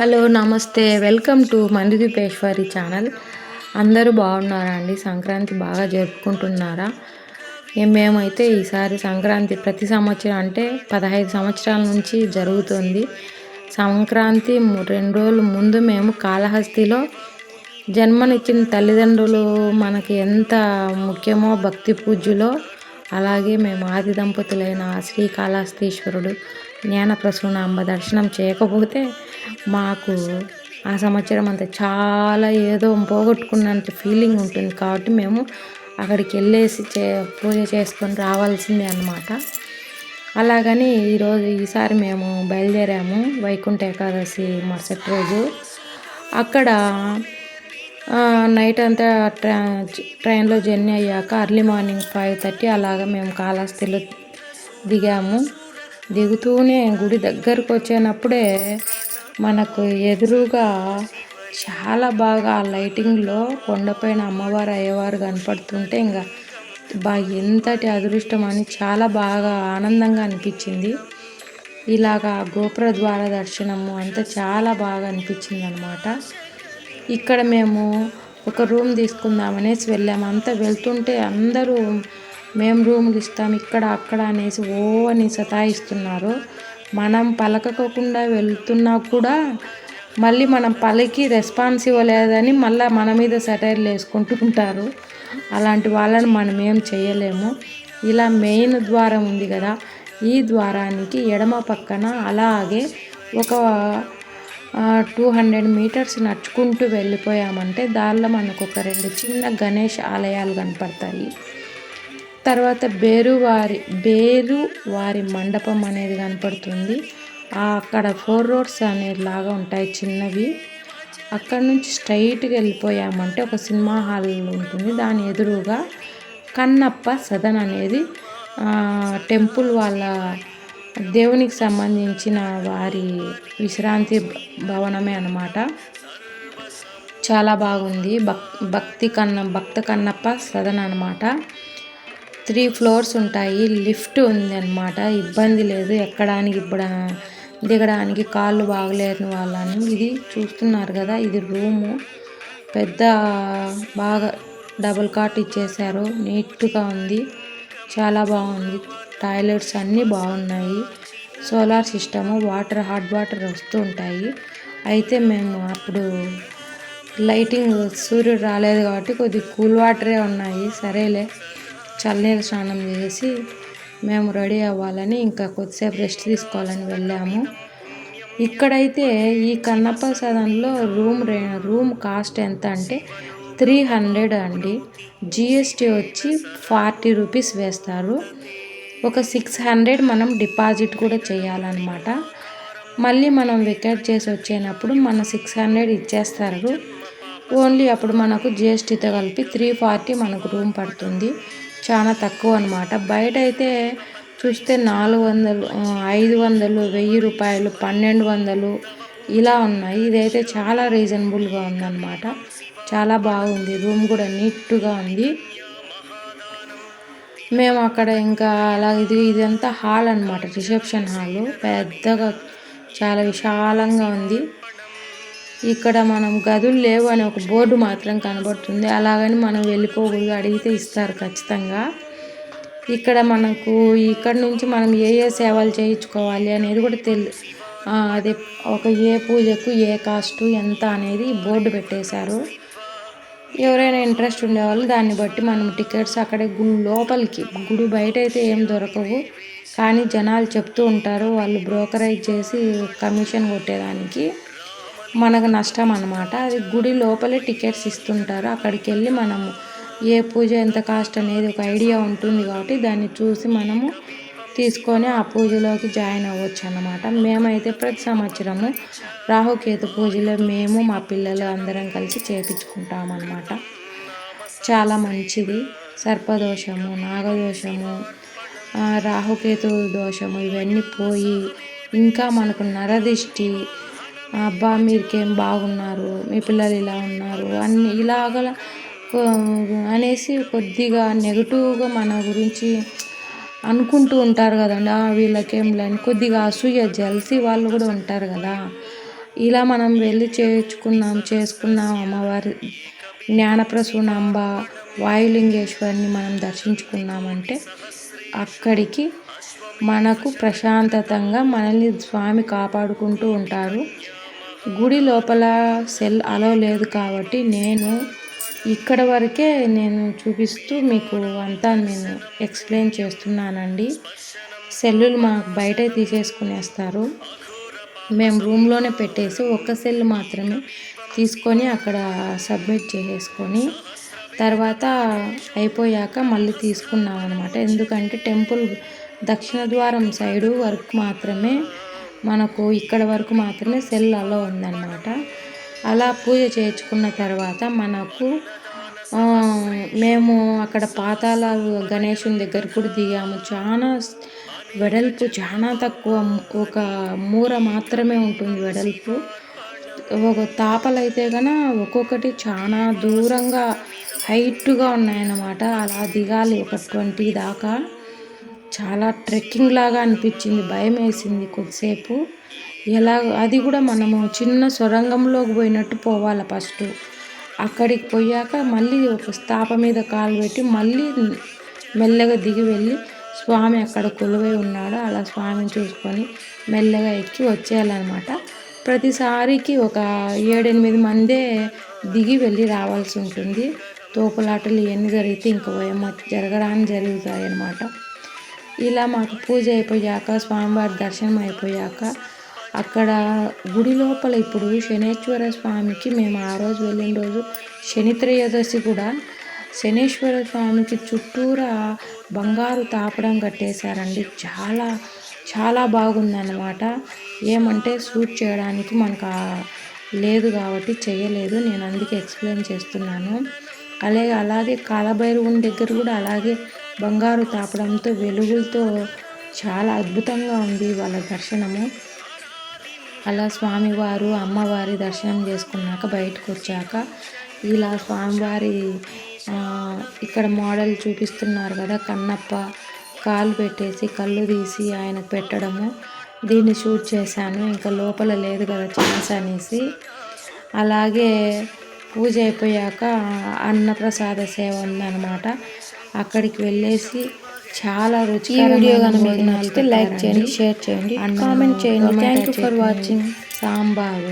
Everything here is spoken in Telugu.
హలో నమస్తే. వెల్కమ్ టు మందుదీపేశ్వరి ఛానల్. అందరూ బాగున్నారా అండి? సంక్రాంతి బాగా జరుపుకుంటున్నారా? మేమైతే ఈసారి సంక్రాంతి ప్రతి సంవత్సరం అంటే పదహైదు సంవత్సరాల నుంచి జరుగుతుంది. సంక్రాంతి రెండు రోజుల ముందు మేము కాళహస్తిలో జన్మనిచ్చిన తల్లిదండ్రులు మనకి ఎంత ముఖ్యమో భక్తి పూజ్యులో అలాగే మేము ఆది దంపతులైన శ్రీకాళహస్తీశ్వరుడు జ్ఞానప్రసూనాంబ దర్శనం చేయకపోతే మాకు ఆ సంవత్సరం అంతా చాలా ఏదో పోగొట్టుకున్నంత ఫీలింగ్ ఉంటుంది కాబట్టి మేము అక్కడికి వెళ్ళేసి చే పూజ చేసుకొని రావాల్సిందే అన్నమాట. అలాగని ఈరోజు ఈసారి మేము బయలుదేరాము వైకుంఠ ఏకాదశి మరుసటి రోజు. అక్కడ నైట్ అంతా ట్రా ట్రైన్లో జర్నీ అయ్యాక అర్లీ మార్నింగ్ ఫైవ్ థర్టీ అలాగా మేము కాళహస్తిలో దిగాము. దిగుతూనే గుడి దగ్గరకు వచ్చేటప్పుడే మనకు ఎదురుగా చాలా బాగా ఆ లైటింగ్లో కొండపైన అమ్మవారు అయ్యవారు కనపడుతుంటే ఇంకా బా ఎంతటి అదృష్టం అని చాలా బాగా ఆనందంగా అనిపించింది. ఇలాగా గోపుర ద్వార దర్శనము అంతా చాలా బాగా అనిపించింది అనమాట ఇక్కడ మేము ఒక రూమ్ తీసుకుందామనేసి వెళ్ళాము. అంతా వెళ్తుంటే అందరూ మేము రూములు ఇస్తాం ఇక్కడ అక్కడ అనేసి ఓ అని సతాయిస్తున్నారు. మనం పలకకుండా వెళ్తున్నా కూడా మళ్ళీ మనం పలికి రెస్పాన్స్ ఇవ్వలేదని మళ్ళీ మన మీద సెటైర్లు వేసుకుంటూ ఉంటారు. అలాంటి వాళ్ళని మనం ఏం చేయలేము. ఇలా మెయిన్ ద్వారం ఉంది కదా ఈ ద్వారానికి ఎడమ పక్కన అలాగే ఒక టూ హండ్రెడ్ మీటర్స్ నడుచుకుంటూ వెళ్ళిపోయామంటే దానిలో మనకు ఒక రెండు చిన్న గణేష్ ఆలయాలు కనపడతాయి. తర్వాత బేరువారి బేరువారి మండపం అనేది కనపడుతుంది. అక్కడ ఫోర్ రోడ్స్ అనేది లాగా ఉంటాయి చిన్నవి. అక్కడ నుంచి స్ట్రైట్గా వెళ్ళిపోయామంటే ఒక సినిమా హాల్ ఉంటుంది. దాని ఎదురుగా కన్నప్ప సదన్ అనేది టెంపుల్ వాళ్ళ దేవునికి సంబంధించిన వారి విశ్రాంతి భవనమే అన్నమాట. చాలా బాగుంది. భక్ భక్తి కన్న భక్త కన్నప్ప సదన్ అనమాట త్రీ ఫ్లోర్స్ ఉంటాయి. లిఫ్ట్ ఉంది అనమాట ఇబ్బంది లేదు. ఎక్కడానికి ఇప్పుడు దిగడానికి కాళ్ళు బాగలేని వాళ్ళని ఇది చూస్తున్నారు కదా. ఇది రూము. పెద్ద బాగా డబుల్ కాట్ ఇచ్చేసారు నీట్గా ఉంది. చాలా బాగుంది. టాయిలెట్స్ అన్నీ బాగున్నాయి. Solar system water hot water వస్తూ ఉంటాయి. అయితే మేము అప్పుడు లైటింగ్ సూర్యుడు రాలేదు కాబట్టి కొద్దిగా కూల్ వాటరే ఉన్నాయి. సరేలే. చల్లనీళ్ళ స్నానం చేసి మేము రెడీ అవ్వాలని ఇంకా కొద్దిసేపు రెస్ట్ తీసుకోవాలని వెళ్ళాము. ఇక్కడైతే ఈ కన్నప్ప సదన్లో రూమ్ రే రూమ్ కాస్ట్ ఎంత అంటే త్రీ హండ్రెడ్ అండి. జిఎస్టీ వచ్చి ఫార్టీ రూపీస్ వేస్తారు. ఒక సిక్స్ హండ్రెడ్ మనం డిపాజిట్ కూడా చేయాలన్నమాట. మళ్ళీ మనం వికెట్ చేసి వచ్చేటప్పుడు మన సిక్స్ హండ్రెడ్ ఇచ్చేస్తారు. ఓన్లీ అప్పుడు మనకు జిఎస్టీతో కలిపి త్రీ ఫార్టీ మనకు రూమ్ పడుతుంది. చాలా తక్కువ అనమాట బయట అయితే చూస్తే నాలుగు వందలు ఐదు వందలు వెయ్యి రూపాయలు పన్నెండు వందలు ఇలా ఉన్నాయి. ఇదైతే చాలా రీజనబుల్గా ఉందన్నమాట. చాలా బాగుంది. రూమ్ కూడా నీట్గా ఉంది. మేము అక్కడ ఇంకా అలా ఇది ఇదంతా హాల్ అనమాట రిసెప్షన్ హాల్. పెద్దగా చాలా విశాలంగా ఉంది. ఇక్కడ మనం గదులు లేవు అని ఒక బోర్డు మాత్రం కనబడుతుంది. అలాగని మనం వెళ్ళిపోకూడదు అడిగితే ఇస్తారు ఖచ్చితంగా. ఇక్కడ మనకు ఇక్కడ నుంచి మనం ఏ ఏ సేవలు చేయించుకోవాలి అనేది కూడా తెలి అదే ఒక ఏ పూజకు ఏ కాస్టు ఎంత అనేది బోర్డు పెట్టేశారు. ఎవరైనా ఇంట్రెస్ట్ ఉండేవాళ్ళు దాన్ని బట్టి మనం టికెట్స్ అక్కడే గుడి లోపలికి గుడి బయట అయితే ఏం దొరకవు. కానీ జనాలు చెప్తూ ఉంటారు వాళ్ళు బ్రోకరైజ్ చేసి కమిషన్ కొట్టేదానికి. మనకు నష్టం అనమాట అది గుడి లోపలే టికెట్స్ ఇస్తుంటారు. అక్కడికి వెళ్ళి మనము ఏ పూజ ఎంత కాస్ట్ అనేది ఒక ఐడియా ఉంటుంది కాబట్టి దాన్ని చూసి మనము తీసుకొని ఆ పూజలోకి జాయిన్ అవ్వచ్చు అన్నమాట. మేమైతే ప్రతి సంవత్సరము రాహుకేతు పూజలో మేము మా పిల్లలు అందరం కలిసి చేపించుకుంటాం అన్నమాట. చాలా మంచిది. సర్పదోషము నాగదోషము రాహుకేతు దోషము ఇవన్నీ పోయి ఇంకా మనకు నరదిష్టి అబ్బా మీరికేం బాగున్నారు? మీ పిల్లలు ఇలా ఉన్నారు అన్ని ఇలాగ అనేసి కొద్దిగా నెగిటివ్గా మన గురించి అనుకుంటూ ఉంటారు కదండి. వీళ్ళకేం లేని కొద్దిగా అసూయ జల్సి వాళ్ళు కూడా ఉంటారు కదా. ఇలా మనం వెళ్ళి చేర్చుకున్నాం చేసుకున్నాం అమ్మవారి జ్ఞానప్రసూనాంబ వాయులింగేశ్వరిని మనం దర్శించుకున్నామంటే అక్కడికి మనకు ప్రశాంతతంగా మనల్ని స్వామి కాపాడుకుంటూ ఉంటారు. గుడి లోపల సెల్ అలో లేదు కాబట్టి నేను ఇక్కడ వరకే నేను చూపిస్తూ మీకు అంతా నేను ఎక్స్ప్లెయిన్ చేస్తున్నానండి. సెల్లులు మాకు బయటే తీసేసుకునేస్తారు. మేము రూమ్లోనే పెట్టేసి ఒక్క సెల్ మాత్రమే తీసుకొని అక్కడ సబ్మిట్ చేసేసుకొని తర్వాత అయిపోయాక మళ్ళీ తీసుకున్నాం అనమాట ఎందుకంటే టెంపుల్ దక్షిణ ద్వారం సైడు వర్క్ మాత్రమే మనకు ఇక్కడ వరకు మాత్రమే సెల్ అలో ఉందన్నమాట. అలా పూజ చేయించుకున్న తర్వాత మనకు మేము అక్కడ పాతాల గణేషుని దగ్గర కూడా దిగాము. చాలా వెడల్పు చాలా తక్కువ ఒక మూర మాత్రమే ఉంటుంది వెడల్పు. ఒక తాపలైతే కనుక ఒక్కొక్కటి చాలా దూరంగా హైట్గా ఉన్నాయన్నమాట. అలా దిగాలి ఒక ట్వంటీ దాకా. చాలా ట్రెక్కింగ్ లాగా అనిపించింది భయం వేసింది కొద్దిసేపు. ఎలా అది కూడా మనము చిన్న సొరంగంలోకి పోయినట్టు పోవాలి ఫస్ట్. అక్కడికి పోయాక మళ్ళీ ఒక స్థాప మీద కాలు పెట్టి మళ్ళీ మెల్లగా దిగి వెళ్ళి స్వామి అక్కడ కొలువై ఉన్నాడు. అలా స్వామిని చూసుకొని మెల్లగా ఎక్కి వచ్చేయాలన్నమాట. ప్రతిసారికి ఒక ఏడెనిమిది మందే దిగి వెళ్ళి రావాల్సి ఉంటుంది. తోపులాటలు ఇవన్నీ జరిగితే ఇంకా జరగడానికి జరుగుతాయి అన్నమాట ఇలా మాకు పూజ అయిపోయాక స్వామివారి దర్శనం అయిపోయాక అక్కడ గుడి లోపల ఇప్పుడు శనేశ్వర స్వామికి మేము ఆ రోజు వెళ్ళిన రోజు శని త్రయోదశి కూడా శనేశ్వర స్వామికి చుట్టూరా బంగారు తాపడం కట్టేశారండి. చాలా చాలా బాగుందన్నమాట. ఏమంటే షూట్ చేయడానికి మనకు లేదు కాబట్టి చేయలేదు. నేను అందుకే ఎక్స్ప్లెయిన్ చేస్తున్నాను. అలాగే అలాగే కాలభైరవుని దగ్గర కూడా అలాగే బంగారు తాపడంతో వెలుగులతో చాలా అద్భుతంగా ఉంది వాళ్ళ దర్శనము. అలా స్వామివారు అమ్మవారి దర్శనం చేసుకున్నాక బయటకు వచ్చాక ఇలా స్వామివారి ఇక్కడ మోడల్ చూపిస్తున్నారు కదా కన్నప్ప కాలు పెట్టేసి కళ్ళు తీసి ఆయన పెట్టడము. దీన్ని షూట్ చేశాను ఇంకా లోపల లేదు కదా ఛాన్స్ అనేసి. అలాగే పూజ అయిపోయాక అన్నప్రసాద సేవ ఉందన్నమాట. అక్కడికి వెళ్ళేసి చాలా రుచి వీడియో కనుక లైక్ చేయండి షేర్ చేయండి కామెంట్ చేయండి. Thank you for watching sambar.